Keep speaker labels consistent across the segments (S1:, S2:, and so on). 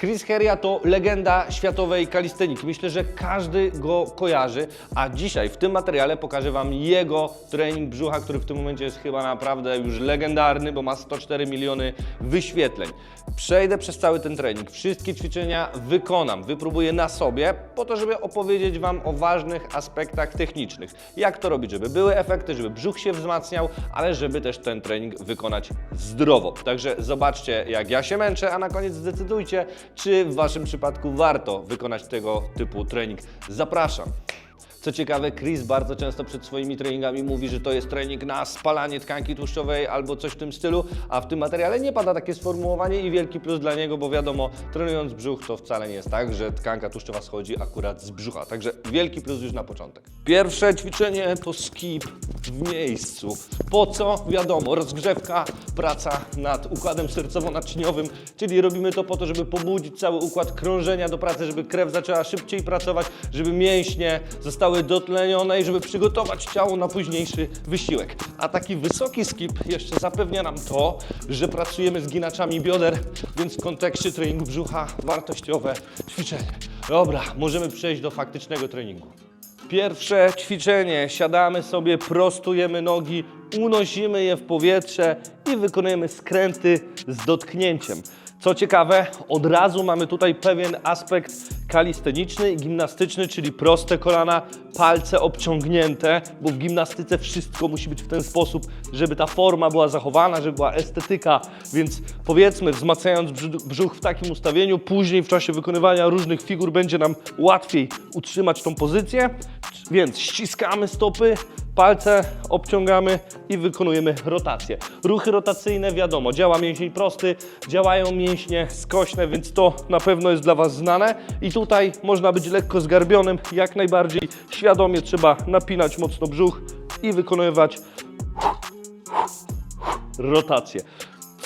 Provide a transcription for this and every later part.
S1: Chris Heria to legenda światowej kalisteniki. Myślę, że każdy go kojarzy, a dzisiaj w tym materiale pokażę Wam jego trening brzucha, który w tym momencie jest chyba naprawdę już legendarny, bo ma 104 miliony wyświetleń. Przejdę przez cały ten trening, wszystkie ćwiczenia wykonam, wypróbuję na sobie, po to, żeby opowiedzieć Wam o ważnych aspektach technicznych. Jak to robić, żeby były efekty, żeby brzuch się wzmacniał, ale żeby też ten trening wykonać zdrowo. Także zobaczcie, jak ja się męczę, a na koniec zdecydujcie, czy w Waszym przypadku warto wykonać tego typu trening. Zapraszam. Co ciekawe, Chris bardzo często przed swoimi treningami mówi, że to jest trening na spalanie tkanki tłuszczowej albo coś w tym stylu, a w tym materiale nie pada takie sformułowanie i wielki plus dla niego, bo wiadomo, trenując brzuch to wcale nie jest tak, że tkanka tłuszczowa schodzi akurat z brzucha. Także wielki plus już na początek. Pierwsze ćwiczenie to skip w miejscu. Po co? Wiadomo, rozgrzewka, praca nad układem sercowo-naczyniowym, czyli robimy to po to, żeby pobudzić cały układ krążenia do pracy, żeby krew zaczęła szybciej pracować, żeby mięśnie zostały dotlenione i żeby przygotować ciało na późniejszy wysiłek. A taki wysoki skip jeszcze zapewnia nam to, że pracujemy z ginaczami bioder, więc w kontekście treningu brzucha wartościowe ćwiczenie. Dobra, możemy przejść do faktycznego treningu. Pierwsze ćwiczenie. Siadamy sobie, prostujemy nogi, unosimy je w powietrze i wykonujemy skręty z dotknięciem. Co ciekawe, od razu mamy tutaj pewien aspekt kalisteniczny i gimnastyczny, czyli proste kolana, palce obciągnięte, bo w gimnastyce wszystko musi być w ten sposób, żeby ta forma była zachowana, żeby była estetyka, więc powiedzmy, wzmacniając brzuch- w takim ustawieniu, później w czasie wykonywania różnych figur będzie nam łatwiej utrzymać tą pozycję, więc ściskamy stopy, palce obciągamy i wykonujemy rotację. Ruchy rotacyjne, wiadomo, działa mięsień prosty, działają mięśnie skośne, więc to na pewno jest dla Was znane. I tutaj można być lekko zgarbionym, jak najbardziej świadomie trzeba napinać mocno brzuch i wykonywać rotację.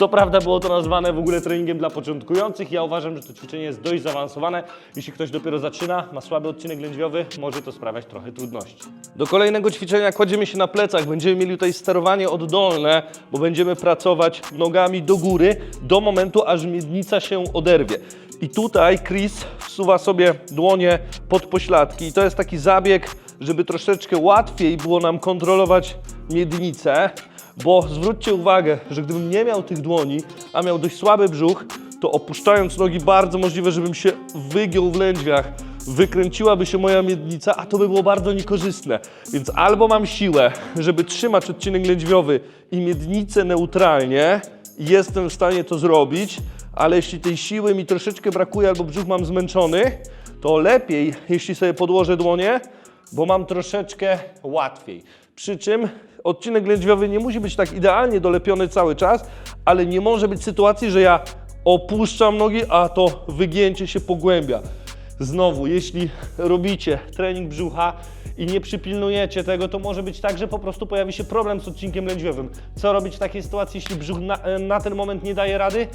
S1: Co prawda było to nazwane w ogóle treningiem dla początkujących. Ja uważam, że to ćwiczenie jest dość zaawansowane. Jeśli ktoś dopiero zaczyna, ma słaby odcinek lędźwiowy, może to sprawiać trochę trudności. Do kolejnego ćwiczenia kładziemy się na plecach. Będziemy mieli tutaj sterowanie oddolne, bo będziemy pracować nogami do góry do momentu, aż miednica się oderwie. I tutaj Chris wsuwa sobie dłonie pod pośladki. I to jest taki zabieg, żeby troszeczkę łatwiej było nam kontrolować miednicę. Bo zwróćcie uwagę, że gdybym nie miał tych dłoni, a miał dość słaby brzuch, to opuszczając nogi bardzo możliwe, żebym się wygiął w lędźwiach. Wykręciłaby się moja miednica, a to by było bardzo niekorzystne. Więc albo mam siłę, żeby trzymać odcinek lędźwiowy i miednicę neutralnie jestem w stanie to zrobić, ale jeśli tej siły mi troszeczkę brakuje albo brzuch mam zmęczony, to lepiej, jeśli sobie podłożę dłonie, bo mam troszeczkę łatwiej. Przy czym odcinek lędźwiowy nie musi być tak idealnie dolepiony cały czas, ale nie może być sytuacji, że ja opuszczam nogi, a to wygięcie się pogłębia. Znowu, jeśli robicie trening brzucha i nie przypilnujecie tego, to może być tak, że po prostu pojawi się problem z odcinkiem lędźwiowym. Co robić w takiej sytuacji, jeśli brzuch na, na ten moment nie daje rady?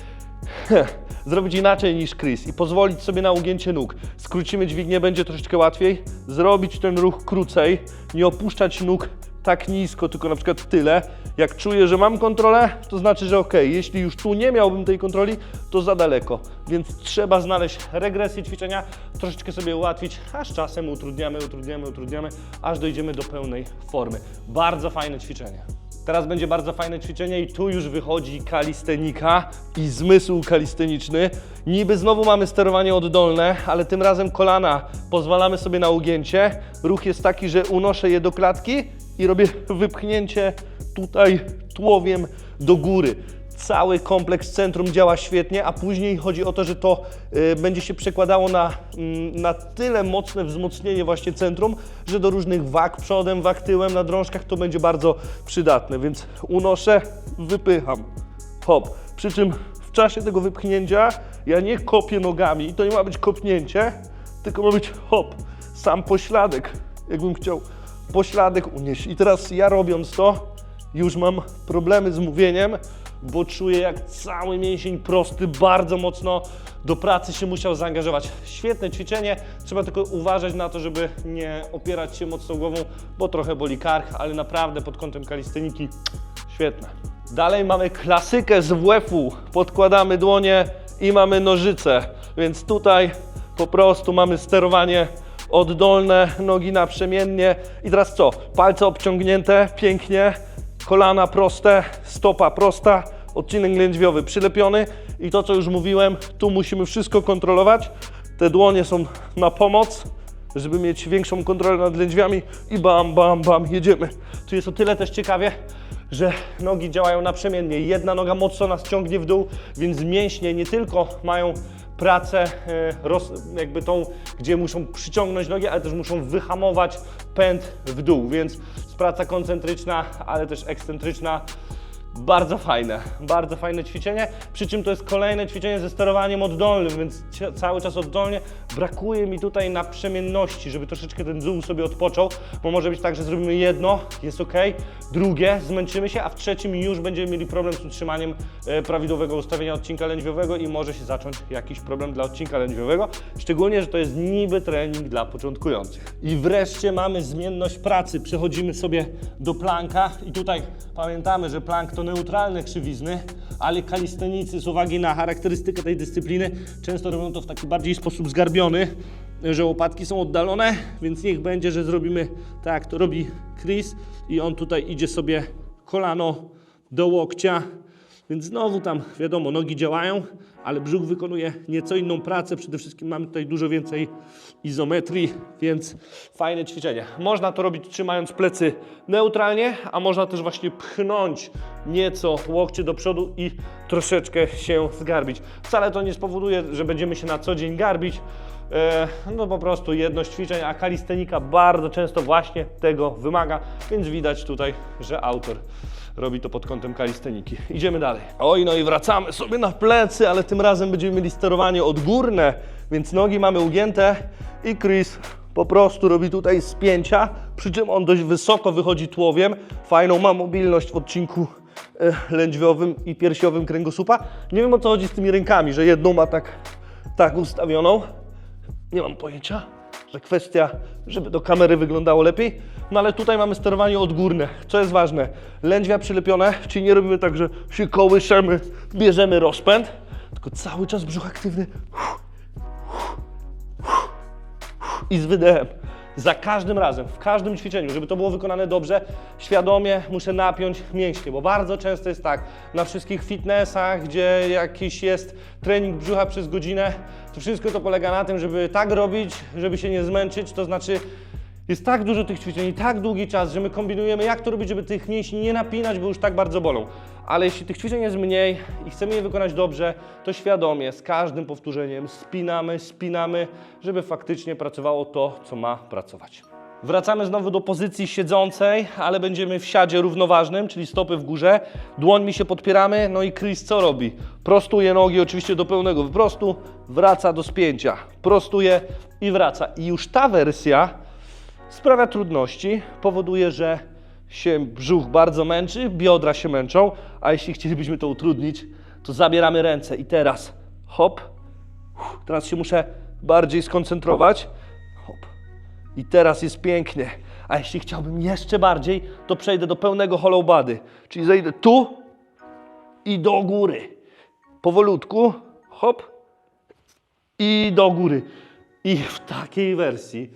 S1: zrobić inaczej niż Chris i pozwolić sobie na ugięcie nóg. Skrócimy dźwignię, będzie troszeczkę łatwiej. Zrobić ten ruch krócej, nie opuszczać nóg tak nisko, tylko na przykład tyle. Jak czuję, że mam kontrolę, to znaczy, że ok, jeśli już tu nie miałbym tej kontroli, to za daleko. Więc trzeba znaleźć regresję ćwiczenia, troszeczkę sobie ułatwić, a z czasem utrudniamy, utrudniamy, utrudniamy, aż dojdziemy do pełnej formy. Bardzo fajne ćwiczenie. Teraz będzie bardzo fajne ćwiczenie i tu już wychodzi kalistenika i zmysł kalisteniczny. Niby znowu mamy sterowanie oddolne, ale tym razem kolana pozwalamy sobie na ugięcie. Ruch jest taki, że unoszę je do klatki i robię wypchnięcie tutaj tułowiem do góry. Cały kompleks centrum działa świetnie, a później chodzi o to, że to y, będzie się przekładało na, mm, na tyle mocne wzmocnienie właśnie centrum, że do różnych wag przodem, wag tyłem na drążkach to będzie bardzo przydatne. Więc unoszę, wypycham. Hop. Przy czym w czasie tego wypchnięcia ja nie kopię nogami i to nie ma być kopnięcie, tylko ma być hop, sam pośladek, jakbym chciał pośladek unieść. I teraz ja robiąc to, już mam problemy z mówieniem, bo czuję jak cały mięsień prosty bardzo mocno do pracy się musiał zaangażować. Świetne ćwiczenie, trzeba tylko uważać na to, żeby nie opierać się mocno głową, bo trochę boli kark, ale naprawdę pod kątem kalisteniki świetne. Dalej mamy klasykę z WF-u. Podkładamy dłonie i mamy nożyce. Więc tutaj po prostu mamy sterowanie oddolne, nogi naprzemiennie. I teraz co? Palce obciągnięte, pięknie, kolana proste, stopa prosta, odcinek lędźwiowy przylepiony. I to, co już mówiłem, tu musimy wszystko kontrolować. Te dłonie są na pomoc, żeby mieć większą kontrolę nad lędźwiami i bam, bam, bam, jedziemy. Tu jest o tyle też ciekawie, że nogi działają naprzemiennie. Jedna noga mocno nas ciągnie w dół, więc mięśnie nie tylko mają pracę e, roz, jakby tą, gdzie muszą przyciągnąć nogi, ale też muszą wyhamować pęd w dół, więc praca koncentryczna, ale też ekscentryczna. Bardzo fajne, bardzo fajne ćwiczenie, przy czym to jest kolejne ćwiczenie ze sterowaniem oddolnym, więc cały czas oddolnie. Brakuje mi tutaj naprzemienności, żeby troszeczkę ten dół sobie odpoczął, bo może być tak, że zrobimy jedno, jest ok, drugie, zmęczymy się, a w trzecim już będziemy mieli problem z utrzymaniem e, prawidłowego ustawienia odcinka lędźwiowego i może się zacząć jakiś problem dla odcinka lędźwiowego, szczególnie, że to jest niby trening dla początkujących. I wreszcie mamy zmienność pracy, przechodzimy sobie do planka i tutaj pamiętamy, że plank to neutralne krzywizny, ale kalistenicy z uwagi na charakterystykę tej dyscypliny często robią to w taki bardziej sposób zgarbiony, że łopatki są oddalone, więc niech będzie, że zrobimy tak jak to robi Chris i on tutaj idzie sobie kolano do łokcia, więc znowu tam wiadomo, nogi działają, ale brzuch wykonuje nieco inną pracę. Przede wszystkim mamy tutaj dużo więcej izometrii, więc fajne ćwiczenie. Można to robić trzymając plecy neutralnie, a można też właśnie pchnąć nieco łokcie do przodu i troszeczkę się zgarbić. Wcale to nie spowoduje, że będziemy się na co dzień garbić. E, No po prostu jedność ćwiczeń, a kalistenika bardzo często właśnie tego wymaga, więc widać tutaj, że autor robi to pod kątem kalisteniki. Idziemy dalej. Oj, no i wracamy sobie na plecy, ale tym razem będziemy mieli sterowanie odgórne, więc nogi mamy ugięte i Chris po prostu robi tutaj spięcia, przy czym on dość wysoko wychodzi tułowiem. Fajną ma mobilność w odcinku e, lędźwiowym i piersiowym kręgosłupa. Nie wiem o co chodzi z tymi rękami, że jedną ma tak, tak ustawioną. Nie mam pojęcia, że kwestia, żeby do kamery wyglądało lepiej. No ale tutaj mamy sterowanie odgórne, co jest ważne. Lędźwia przylepione, czyli nie robimy tak, że się kołyszemy, bierzemy rozpęd, tylko cały czas brzuch aktywny i z wydechem. Za każdym razem, w każdym ćwiczeniu, żeby to było wykonane dobrze, świadomie muszę napiąć mięśnie, bo bardzo często jest tak, na wszystkich fitnessach, gdzie jakiś jest trening brzucha przez godzinę, to wszystko to polega na tym, żeby tak robić, żeby się nie zmęczyć, to znaczy jest tak dużo tych ćwiczeń, i tak długi czas, że my kombinujemy, jak to robić, żeby tych mięśni nie napinać, bo już tak bardzo bolą. Ale jeśli tych ćwiczeń jest mniej i chcemy je wykonać dobrze, to świadomie, z każdym powtórzeniem spinamy, spinamy, żeby faktycznie pracowało to, co ma pracować. Wracamy znowu do pozycji siedzącej, ale będziemy w siadzie równoważnym, czyli stopy w górze. Dłońmi się podpieramy, no i Chris co robi? Prostuje nogi oczywiście do pełnego wyprostu, wraca do spięcia, prostuje i wraca. I już ta wersja sprawia trudności, powoduje, że się brzuch bardzo męczy, biodra się męczą, a jeśli chcielibyśmy to utrudnić, to zabieramy ręce i teraz hop, teraz się muszę bardziej skoncentrować, hop, i teraz jest pięknie. A jeśli chciałbym jeszcze bardziej, to przejdę do pełnego hollow body, czyli zejdę tu i do góry. Powolutku, hop, i do góry. I w takiej wersji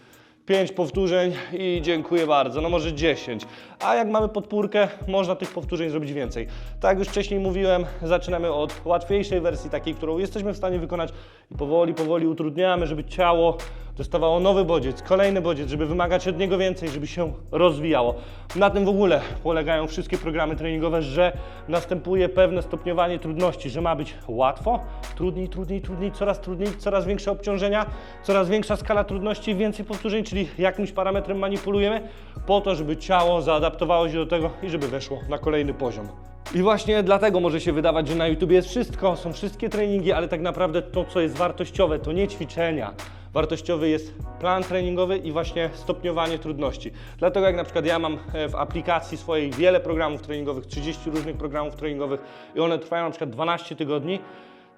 S1: 5 powtórzeń i dziękuję bardzo, no może 10. A jak mamy podpórkę, można tych powtórzeń zrobić więcej. Tak jak już wcześniej mówiłem, zaczynamy od łatwiejszej wersji, takiej, którą jesteśmy w stanie wykonać i powoli, powoli utrudniamy, żeby ciało dostawało nowy bodziec, kolejny bodziec, żeby wymagać od niego więcej, żeby się rozwijało. Na tym w ogóle polegają wszystkie programy treningowe, że następuje pewne stopniowanie trudności, że ma być łatwo, trudniej, trudniej, trudniej, coraz trudniej, coraz większe obciążenia, coraz większa skala trudności, więcej powtórzeń, czyli jakimś parametrem manipulujemy po to, żeby ciało zaadaptowało się do tego i żeby weszło na kolejny poziom. I właśnie dlatego może się wydawać, że na YouTube jest wszystko, są wszystkie treningi, ale tak naprawdę to, co jest wartościowe, to nie ćwiczenia. Wartościowy jest plan treningowy i właśnie stopniowanie trudności. Dlatego jak na przykład ja mam e, w aplikacji swojej wiele programów treningowych, 30 różnych programów treningowych i one trwają na przykład 12 tygodni,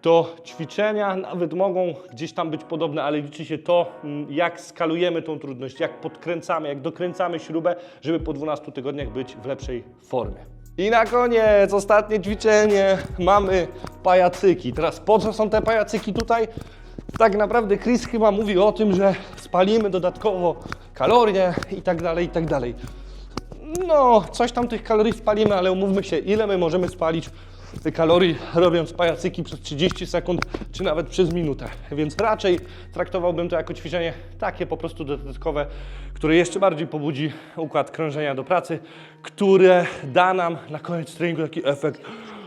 S1: to ćwiczenia nawet mogą gdzieś tam być podobne, ale liczy się to, mm, jak skalujemy tą trudność, jak podkręcamy, jak dokręcamy śrubę, żeby po 12 tygodniach być w lepszej formie. I na koniec, ostatnie ćwiczenie, mamy pajacyki. Teraz po co są te pajacyki tutaj? tak naprawdę Chris chyba mówi o tym, że spalimy dodatkowo kalorie i tak dalej, i tak dalej. No, coś tam tych kalorii spalimy, ale umówmy się, ile my możemy spalić kalorii robiąc pajacyki przez 30 sekund, czy nawet przez minutę. Więc raczej traktowałbym to jako ćwiczenie takie po prostu dodatkowe, które jeszcze bardziej pobudzi układ krążenia do pracy, które da nam na koniec treningu taki efekt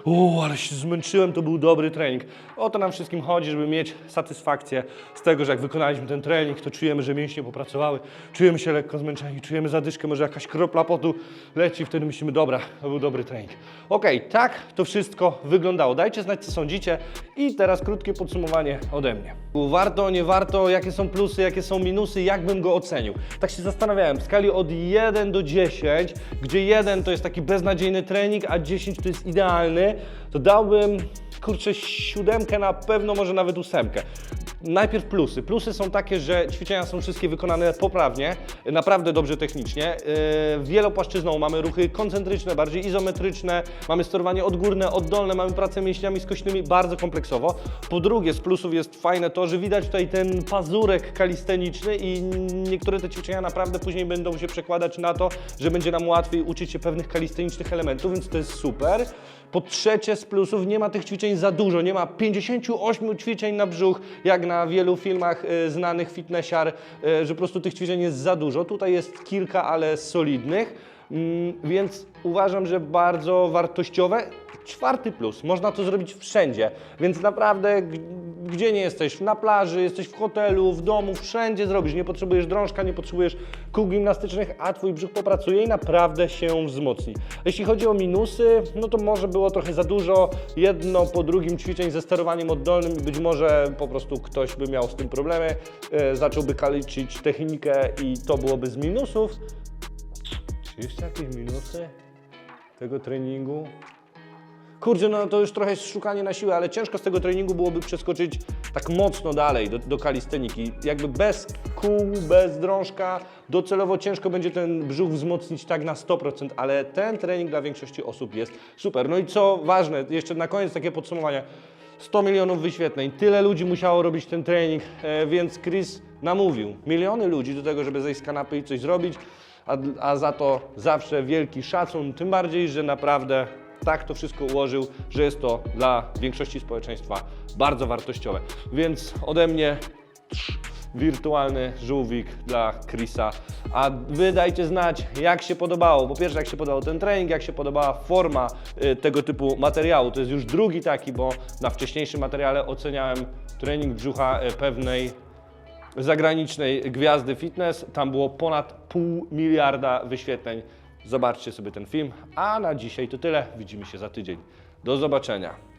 S1: o, ale się zmęczyłem, to był dobry trening. O to nam wszystkim chodzi, żeby mieć satysfakcję z tego, że jak wykonaliśmy ten trening, to czujemy, że mięśnie popracowały, czujemy się lekko zmęczeni, czujemy zadyszkę, może jakaś kropla potu leci, wtedy myślimy, dobra, to był dobry trening. Okej, tak to wszystko wyglądało. Dajcie znać, co sądzicie i teraz krótkie podsumowanie ode mnie. Warto, nie warto, jakie są plusy, jakie są minusy, jak bym go ocenił. Tak się zastanawiałem, w skali od 1 do 10, gdzie 1 to jest taki beznadziejny trening, a 10 to jest idealny, to dałbym, kurczę, siódemkę na pewno, może nawet ósemkę. Najpierw plusy. Plusy są takie, że ćwiczenia są wszystkie wykonane poprawnie, naprawdę dobrze technicznie. Yy, wielopłaszczyzną mamy ruchy koncentryczne, bardziej izometryczne, mamy sterowanie odgórne, oddolne, mamy pracę mięśniami skośnymi, bardzo kompleksowo. Po drugie, z plusów jest fajne to, że widać tutaj ten pazurek kalisteniczny i niektóre te ćwiczenia naprawdę później będą się przekładać na to, że będzie nam łatwiej uczyć się pewnych kalistenicznych elementów, więc to jest super. Po trzecie, z plusów nie ma tych ćwiczeń za dużo, nie ma 58 ćwiczeń na brzuch, jak na wielu filmach y, znanych fitnessiar, y, że po prostu tych ćwiczeń jest za dużo. Tutaj jest kilka, ale solidnych, mm, więc uważam, że bardzo wartościowe. Czwarty plus, można to zrobić wszędzie, więc naprawdę gdzie nie jesteś, na plaży, jesteś w hotelu, w domu, wszędzie zrobisz. Nie potrzebujesz drążka, nie potrzebujesz kół gimnastycznych, a twój brzuch popracuje i naprawdę się wzmocni. Jeśli chodzi o minusy, no to może było trochę za dużo, jedno po drugim ćwiczeń ze sterowaniem oddolnym i być może po prostu ktoś by miał z tym problemy, e, zacząłby kaliczyć technikę i to byłoby z minusów. Czy jeszcze jakieś minusy tego treningu? Kurczę, no to już trochę jest szukanie na siłę, ale ciężko z tego treningu byłoby przeskoczyć tak mocno dalej do, do kalisteniki. Jakby bez kół, bez drążka, docelowo ciężko będzie ten brzuch wzmocnić tak na 100%, ale ten trening dla większości osób jest super. No i co ważne, jeszcze na koniec takie podsumowanie. 100 milionów wyświetleń, tyle ludzi musiało robić ten trening, e, więc Chris namówił miliony ludzi do tego, żeby zejść z kanapy i coś zrobić, a, a za to zawsze wielki szacun, tym bardziej, że naprawdę tak to wszystko ułożył, że jest to dla większości społeczeństwa bardzo wartościowe. Więc ode mnie wirtualny żółwik dla Chrisa. A wy dajcie znać, jak się podobało. Po pierwsze, jak się podobał ten trening, jak się podobała forma y, tego typu materiału. To jest już drugi taki, bo na wcześniejszym materiale oceniałem trening brzucha y, pewnej zagranicznej gwiazdy fitness. Tam było ponad pół miliarda wyświetleń. Zobaczcie sobie ten film. A na dzisiaj to tyle. Widzimy się za tydzień. Do zobaczenia.